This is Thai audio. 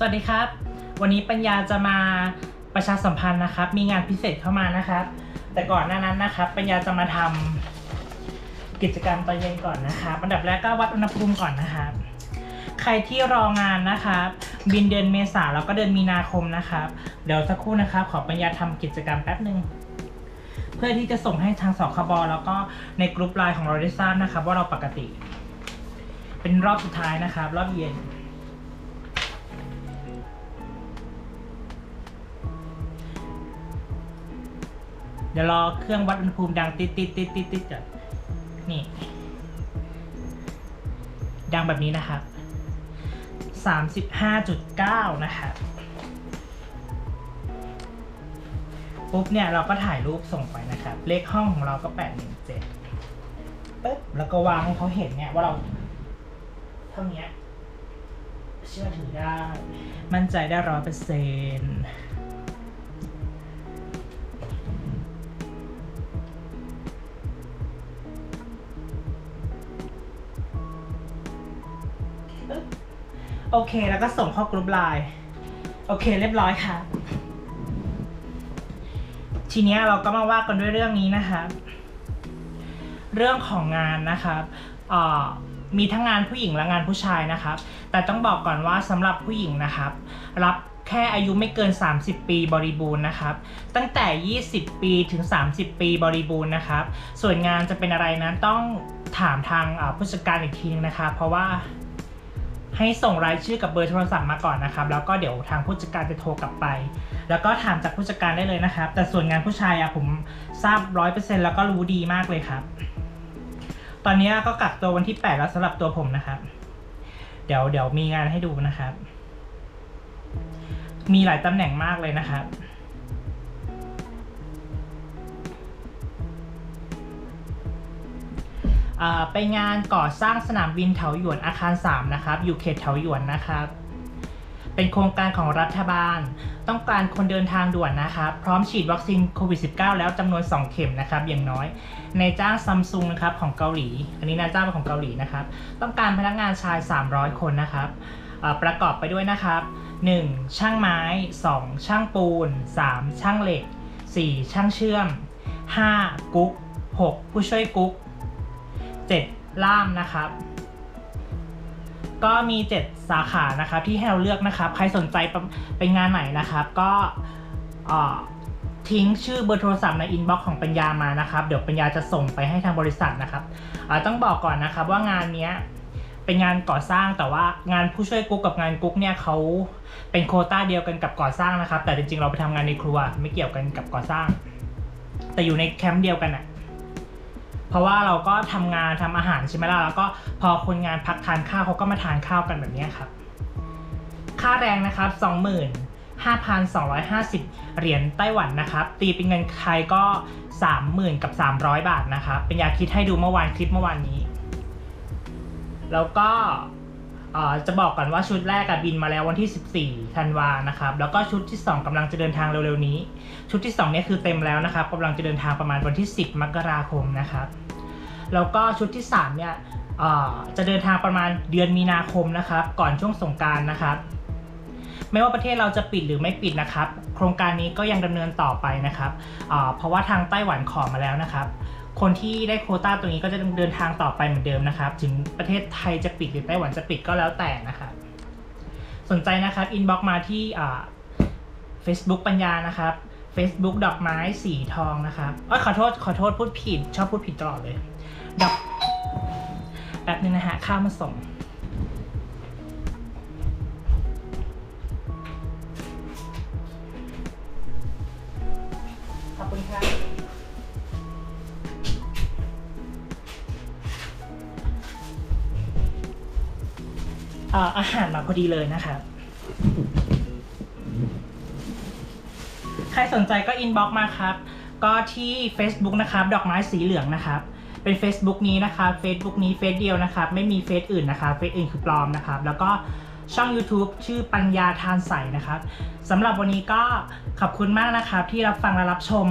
สวัสดีครับ วันนี้ปัญญาจะมาประชาสัมพันธ์นะครับ มีงานพิเศษเข้ามานะครับ แต่ก่อนหน้านั้นนะครับ ปัญญาจะมาทำกิจกรรมตอนเย็นก่อนนะครับอันดับแรกก็วัดอุณหภูมิก่อนนะครับใครที่รองานนะครับ บินเดือนเมษาแล้วก็เดือนมีนาคมนะครับ เดี๋ยวสักครู่นะครับ ขอปัญญาทำกิจกรรมแป๊บหนึ่งเพื่อที่จะส่งให้ทางสคบแล้วก็ในกลุ่มไลน์ของเราได้ทราบนะครับ ว่าเราปกติ เป็นรอบสุดท้ายนะครับ รอบเย็น ดี๋ยวรอเครื่องวัดอุณหภูมิดังติดติดติดติดติดก่อนนี่ ดังแบบนี้นะครับสามสิบห้าจุดเก้านะครับปุ๊บเนี่ยเราก็ถ่ายรูปส่งไปนะครับ เลขห้องของเราก็แปดหนึ่งเจ็ดปึ๊บแล้วก็วางให้เขาเห็นเนี่ยว่าเราเท่านี้เชื่อถือได้ มั่นใจได้ร้อยเปอร์เซ็นต์ โอเค แล้วก็ส่งเข้ากรุ๊ปไลน์โอเค เรียบร้อยค่ะ ทีนี้เราก็มาว่ากันด้วยเรื่องนี้นะครับเรื่องของงานนะครับมีทั้งงานผู้หญิงและงานผู้ชายนะครับ แต่ต้องบอกก่อนว่าสำหรับผู้หญิงนะครับ รับแค่อายุไม่เกิน 30 ปีบริบูรณ์นะครับ ตั้งแต่ 20 ปีถึง 30 ปีบริบูรณ์นะครับ ส่วนงานจะเป็นอะไรนั้นต้องถามทางผู้จัดการอีกทีนึงนะครับเพราะว่า ให้ส่งรายชื่อกับเบอร์โทรศัพท์มาก่อนนะครับ แล้วก็เดี๋ยวทางผู้จัดการจะโทรกลับไป แล้วก็ถามจากผู้จัดการได้เลยนะครับ แต่ส่วนงานผู้ชายอะผมทราบร้อยเปอร์เซ็นต์แล้วก็รู้ดีมากเลยครับ ตอนนี้ก็กักตัววันที่8แล้วสำหรับตัวผมนะครับ เดี๋ยวเดี๋ยวมีงานให้ดูนะครับ มีหลายตำแหน่งมากเลยนะครับ ไปงานก่อสร้างสนามบินเถาหยวนอาคาร 3 นะครับ อยู่เขตเถาหยวนนะครับ เป็นโครงการของรัฐบาล ต้องการคนเดินทางด่วนนะครับ พร้อมฉีดวัคซีนโควิด -19 แล้วจำนวน 2 เข็มนะครับ อย่างน้อย ในจ้างซัมซุงนะครับของเกาหลี อันนี้นายจ้างเป็นของเกาหลีนะครับ ต้องการพนักงานชาย 300 คนนะครับประกอบไปด้วยนะครับ 1. ช่างไม้ 2. ช่างปูน 3. ช่างเหล็ก 4. ช่างเชื่อม 5. กุ๊ก 6. ผู้ช่วยกุ๊ก 7 ล่ามนะครับ ก็มี 7 สาขานะครับที่ให้เราเลือกนะครับ ใครสนใจไปงานไหนนะครับ ก็ทิ้งชื่อเบอร์โทรศัพท์ในอินบ็อกซ์ของปัญญามานะครับ เดี๋ยวปัญญาจะส่งไปให้ทางบริษัทนะครับต้องบอกก่อนนะครับว่างานนี้เป็นงานก่อสร้างแต่ว่างานผู้ช่วยกุ๊กกับงานกุ๊กเนี่ยเขาเป็นโคต้าเดียวกันกับก่อสร้างนะครับ แต่จริงๆเราไปทำงานในครัวไม่เกี่ยวกันกับก่อสร้าง แต่อยู่ในแคมป์เดียวกันอะ เพราะว่าเราก็ทำงานทำอาหารใช่ไหมล่ะแล้วก็พอคนงานพักทานข้าวเขาก็มาทานข้าวกันแบบนี้ครับ ค่าแรงนะครับ 25,250 เหรียญไต้หวันนะครับ ตีเป็นเงินไทยก็ 30,000 กับ 300 บาทนะครับ เป็นยาคิดให้ดูเมื่อวานคลิปเมื่อวานนี้ แล้วก็ จะบอกก่อนว่าชุดแรกบินมาแล้ววันที่ 14 ธันวานะครับ แล้วก็ชุดที่ 2กำลังจะเดินทางเร็วๆนี้ ชุดที่2เนี่ยคือเต็มแล้วนะครับกำลังจะเดินทางประมาณวันที่ 10 มกราคมนะครับ แล้วก็ชุดที่ 3 เนี่ยจะเดินทางประมาณเดือนมีนาคมนะครับ ก่อนช่วงสงการนะครับ ไม่ว่าประเทศเราจะปิดหรือไม่ปิดนะครับ โครงการนี้ก็ยังดำเนินต่อไปนะครับเพราะว่าทางไต้หวันขอมาแล้วนะครับ คนที่ได้โคต้าตรงนี้ก็จะเดินทางต่อไปเหมือนเดิมนะครับ ถึงประเทศไทยจะปิดหรือไต้หวันจะปิดก็แล้วแต่นะครับ สนใจนะครับอินบ็อกมาที่เฟซบุ๊กปัญญานะครับ Facebook ดอกไม้สีทองนะครับอ้ยขอโทษขอโทษพูดผิด ชอบพูดผิดตลอดเลยดอกแป๊บนึงนะฮะข้าวมาส่ง อ่อาหารมาพอดีเลยนะครับใครสนใจก็อินบ็อกมาครับ ก็ที่ Facebook นะครับ ดอกไม้สีเหลืองนะครับเป็น Facebook นี้นะครับ Facebook นี้เฟซเดียวนะครับ ไม่มีเฟซอื่นนะครับเฟซอื่นคือปลอมนะครับ แล้วก็ช่อง YouTube ชื่อปัญญาทานใสนะครับสำหรับวันนี้ก็ขอบคุณมากนะครับ ที่รับฟังและรับชม